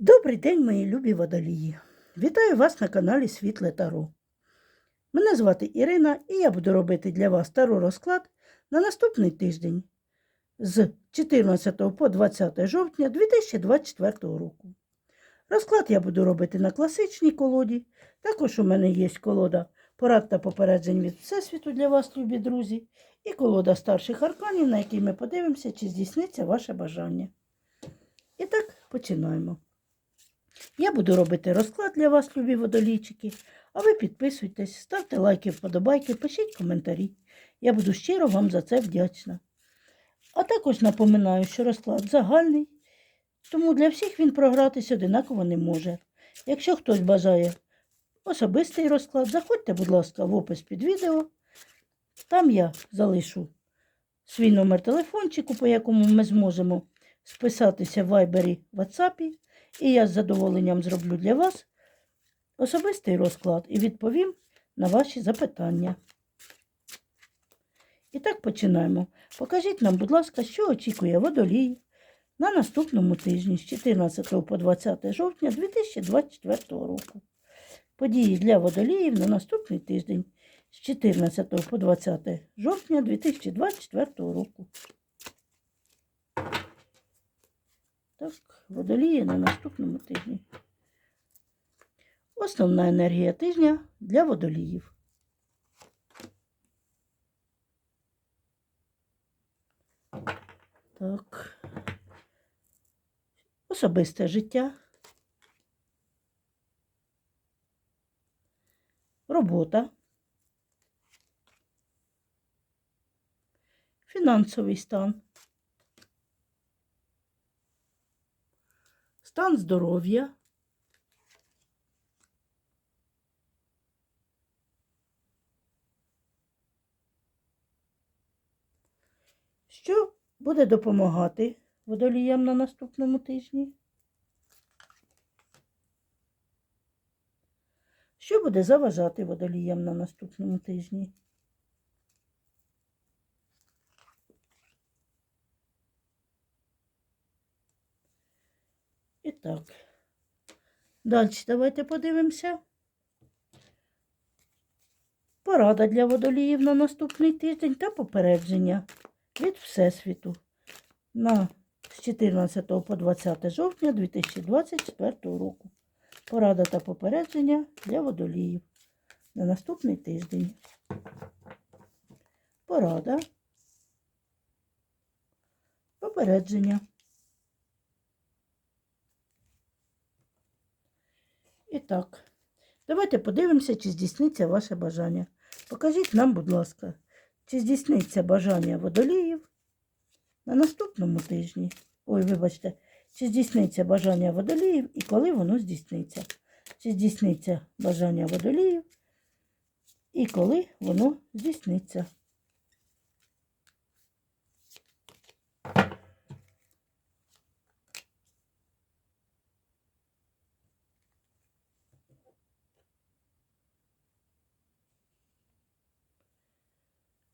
Добрий день, мої любі водолії! Вітаю вас на каналі Світле Таро. Мене звати Ірина і я буду робити для вас таро розклад на наступний тиждень з 14 по 20 жовтня 2024 року. Розклад я буду робити на класичній колоді. Також у мене є колода порад та попереджень від Всесвіту для вас, любі друзі, і колода старших арканів, на якій ми подивимося, чи здійсниться ваше бажання. І так, починаємо. Я буду робити розклад для вас, любі водолійчики, а ви підписуйтесь, ставте лайки, вподобайки, пишіть коментарі. Я буду щиро вам за це вдячна. А також напоминаю, що розклад загальний, тому для всіх він програтись одинаково не може. Якщо хтось бажає особистий розклад, заходьте, будь ласка, в опис під відео. Там я залишу свій номер телефончику, по якому ми зможемо списатися в вайбері WhatsApp. І я з задоволенням зроблю для вас особистий розклад і відповім на ваші запитання. І так починаємо. Покажіть нам, будь ласка, що очікує водолій на наступному тижні з 14 по 20 жовтня 2024 року. Події для водоліїв на наступний тиждень з 14 по 20 жовтня 2024 року. Так, водолії на наступному тижні. Основна енергія тижня для водоліїв. Так. Особисте життя. Робота. Фінансовий стан. Стан здоров'я, що буде допомагати водоліям на наступному тижні? Що буде заважати водоліям на наступному тижні? Так. Далі давайте подивимося. Порада для водоліїв на наступний тиждень та попередження від Всесвіту на з 14 по 20 жовтня 2024 року. Порада та попередження для водоліїв на наступний тиждень. Порада. Попередження. І так, давайте подивимося, чи здійсниться ваше бажання. Покажіть нам, будь ласка, чи здійсниться бажання водоліїв на наступному тижні. Ой, вибачте, чи здійсниться бажання водоліїв і коли воно здійсниться. Чи здійсниться бажання водоліїв і коли воно здійсниться.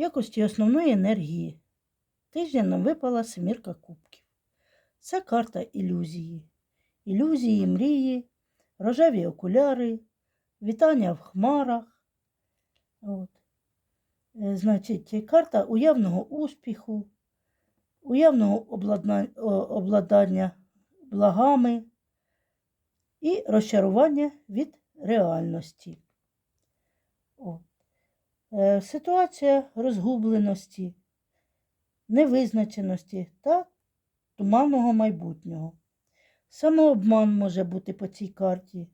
Якості основної енергії тижня нам випала семірка кубків. Це карта ілюзії. Ілюзії, мрії, рожеві окуляри, вітання в хмарах. От. Е, Значить, карта уявного успіху, уявного обладна- обладнання благами і розчарування від реальності. От. Е, Ситуація розгубленості, невизначеності та туманного майбутнього. Самообман може бути по цій карті.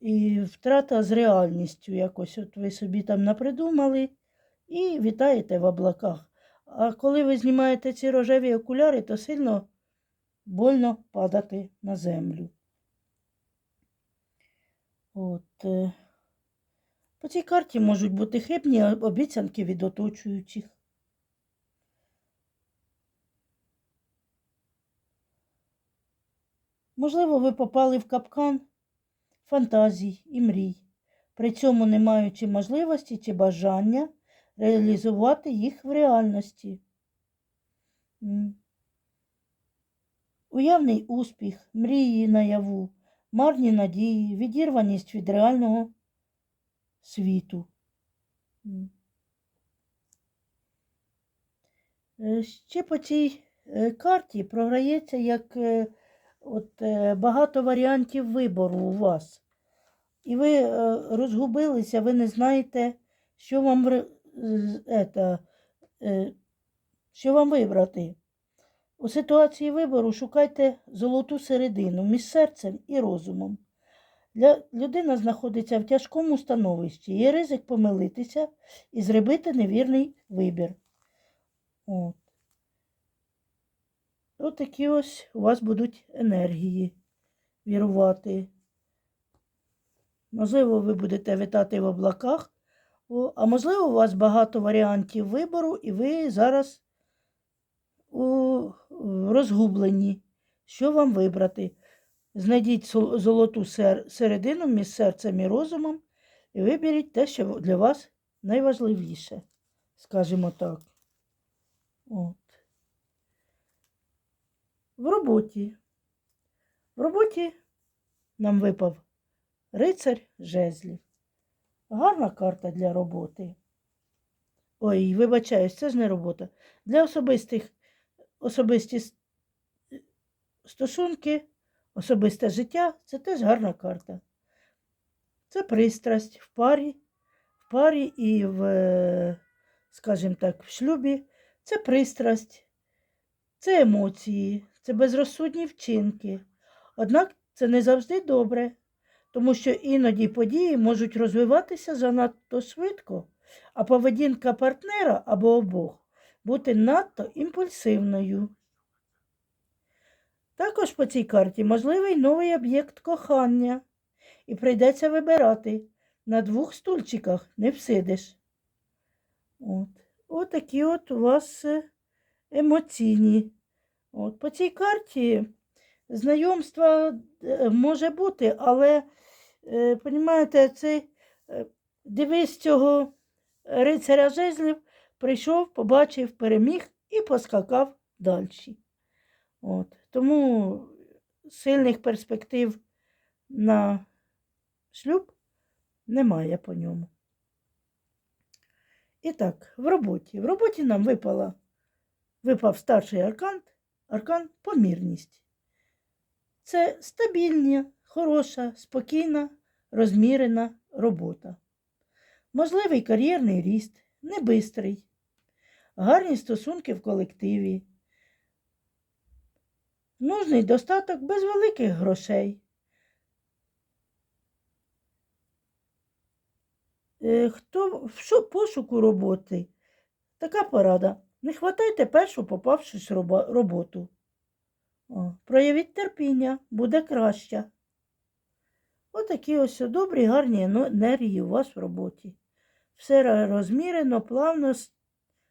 І втрата з реальністю якось. От ви собі там напридумали і вітаєте в облаках. А коли ви знімаєте ці рожеві окуляри, то сильно больно падати на землю. От. По цій карті можуть бути хибні обіцянки від оточуючих. Можливо, ви попали в капкан фантазій і мрій, при цьому не маючи можливості чи бажання реалізувати їх в реальності. Уявний успіх, мрії наяву, марні надії, відірваність від реального світу. Е, Ще по цій е, карті програється як е, от, багато варіантів вибору у вас. І ви розгубилися, ви не знаєте, що вам, е, що вам вибрати. У ситуації вибору шукайте золоту середину між серцем і розумом. Для, людина знаходиться в тяжкому становищі, є ризик помилитися і зробити невірний вибір. От. Такі ось у вас будуть енергії вірувати. Можливо, ви будете витати в облаках, а можливо, у вас багато варіантів вибору, і ви зараз у розгубленні, що вам вибрати. Знайдіть золоту середину між серцем і розумом і виберіть те, що для вас найважливіше, скажімо так. От. В роботі. В роботі нам випав рицар жезлів. Гарна карта для роботи. Ой, вибачаюсь, це ж не робота. Для особистих особисті стосунки, особисте життя це теж гарна карта. Це пристрасть в парі, в парі і в, е, скажімо так, в шлюбі. Це пристрасть, це емоції, це безрозсудні вчинки. Однак це не завжди добре, тому що іноді події можуть розвиватися занадто швидко, а поведінка партнера або обох бути надто імпульсивною. Також по цій карті можливий новий об'єкт кохання, і прийдеться вибирати. На двох стульчиках не всидиш. От. От такі от у вас е, емоційні. От. По цій карті знайомство е, може бути, але, е, понімаєте, цей е, дивись цього рицаря жезлів, прийшов, побачив, переміг і поскакав далі. От. Тому сильних перспектив на шлюб немає по ньому. І так, в роботі. В роботі нам випала, випав старший аркан, аркан помірність. Це стабільна, хороша, спокійна, розмірена робота. Можливий кар'єрний ріст, не бистрий, гарні стосунки в колективі, нужний достаток без великих грошей. Е, Хто в пошуку роботи? Така порада. Не хватайте першу попавшись роботу. О, проявіть терпіння, буде краще. Отакі ось добрі, гарні енергії у вас в роботі. Все розмірено, плавно,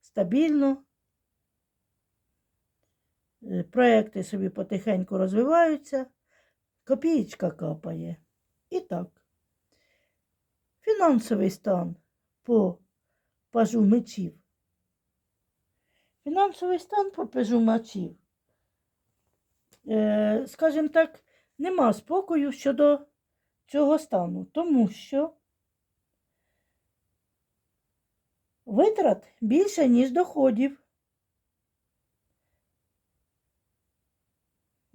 стабільно. Е, Проекти собі потихеньку розвиваються, копієчка капає. І так. Фінансовий стан по пажу мечів. Фінансовий стан по пажу мечів. Е, скажімо так, нема спокою щодо цього стану, тому що витрат більше, ніж доходів.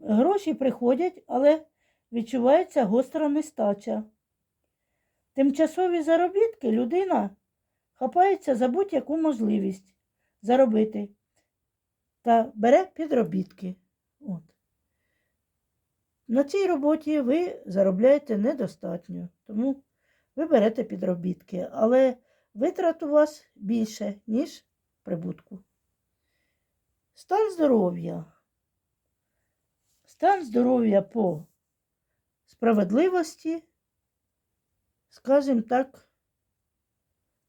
Гроші приходять, але відчувається гостра нестача. Тимчасові заробітки людина хапається за будь-яку можливість заробити та бере підробітки. От. На цій роботі ви заробляєте недостатньо, тому ви берете підробітки, але витрат у вас більше, ніж прибутку. Стан здоров'я. Стан здоров'я по справедливості, скажімо так,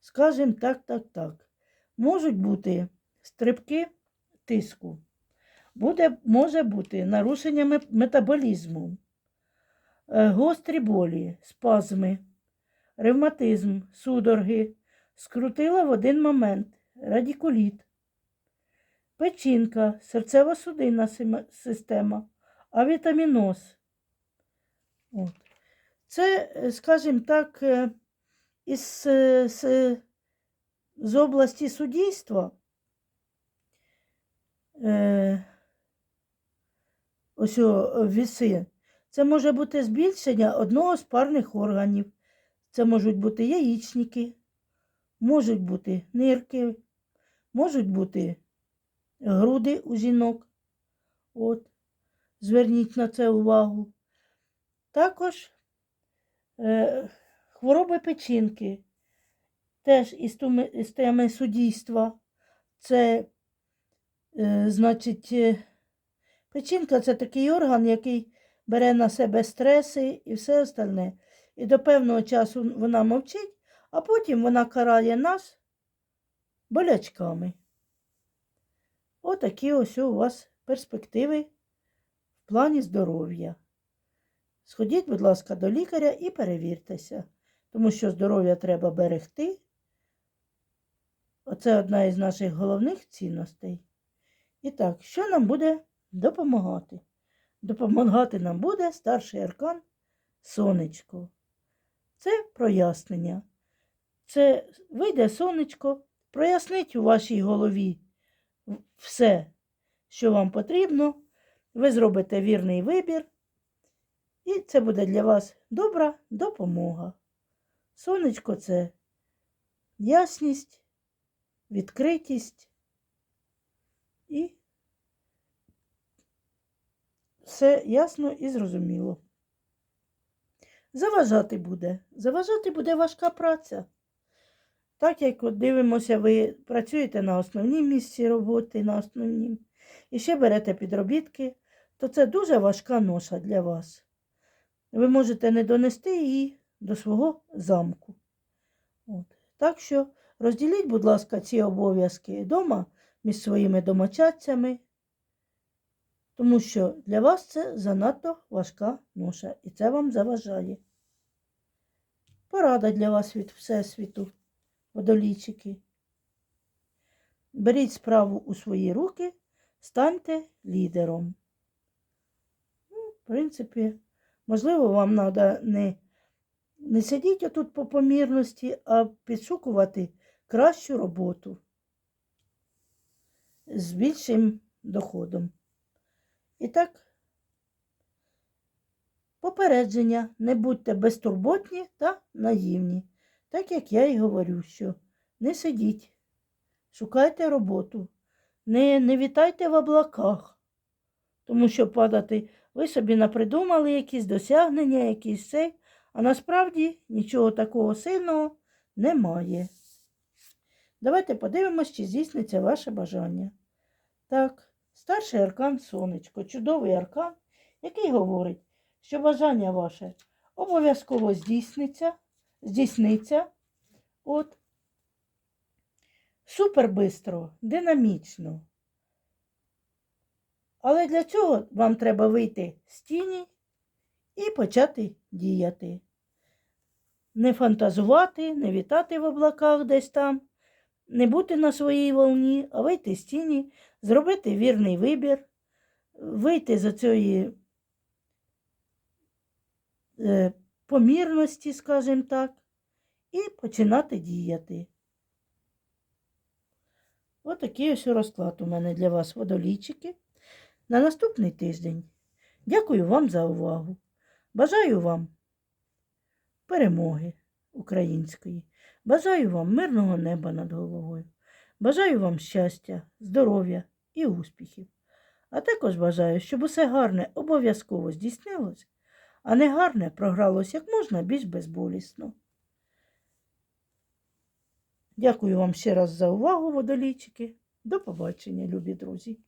скажімо так, так, так. Можуть бути стрибки тиску, буде, може бути нарушення метаболізму, е, гострі болі, спазми, ревматизм, судороги, скрутила в один момент, радікуліт, печінка, серцево-судинна симе- система, авітаміноз. От. Це, е, скажімо так, е, із, е, з, з області суддівства. Е, ось о, віси. Це може бути збільшення одного з парних органів. Це можуть бути яєчники, можуть бути нирки, можуть бути груди у жінок. От. Зверніть на це увагу. Також е, хвороби печінки, теж із, туми, із теми суддівства. Це, е, значить, е, печінка це такий орган, який бере на себе стреси і все остальне. І до певного часу вона мовчить, а потім вона карає нас болячками. Отакі ось у вас перспективи в плані здоров'я. Сходіть, будь ласка, до лікаря і перевіртеся, тому що здоров'я треба берегти. Оце одна із наших головних цінностей. І так, що нам буде допомагати? Допомагати нам буде старший аркан сонечко. Це прояснення. Це вийде сонечко, прояснить у вашій голові все, що вам потрібно. Ви зробите вірний вибір, і це буде для вас добра допомога. Сонечко це ясність, відкритість і все ясно і зрозуміло. Заважати буде. Заважати буде важка праця. Так як от дивимося, ви працюєте на основній місці роботи, на основнім, і ще берете підробітки, то це дуже важка ноша для вас. Ви можете не донести її до свого замку. От. Так що розділіть, будь ласка, ці обов'язки вдома між своїми домочадцями, тому що для вас це занадто важка ноша, і це вам заважає. Порада для вас від Всесвіту, водолійчики. Беріть справу у свої руки, станьте лідером. В принципі, можливо, вам треба не, не сидіти отут по помірності, а підшукувати кращу роботу з більшим доходом. І так, попередження, не будьте безтурботні та наївні. Так як я і говорю, що не сидіть, шукайте роботу, не, не вітайте в облаках, тому що падати ви собі напридумали якісь досягнення, якісь цей, а насправді нічого такого сильного немає. Давайте подивимось, чи здійсниться ваше бажання. Так, старший аркан сонечко, чудовий аркан, який говорить, що бажання ваше обов'язково здійсниться, здійсниться. От. Супер бистро, динамічно. Але для цього вам треба вийти з тіні і почати діяти. Не фантазувати, не вітати в облаках десь там, не бути на своїй волні, а вийти з тіні, зробити вірний вибір, вийти з цієї е, помірності, скажімо так, і починати діяти. Отакий ось розклад у мене для вас, водолійчики, на наступний тиждень. Дякую вам за увагу. Бажаю вам перемоги української. Бажаю вам мирного неба над головою. Бажаю вам щастя, здоров'я і успіхів. А також бажаю, щоб усе гарне обов'язково здійснилось, а не гарне програлось як можна більш безболісно. Дякую вам ще раз за увагу, водолійчики. До побачення, любі друзі!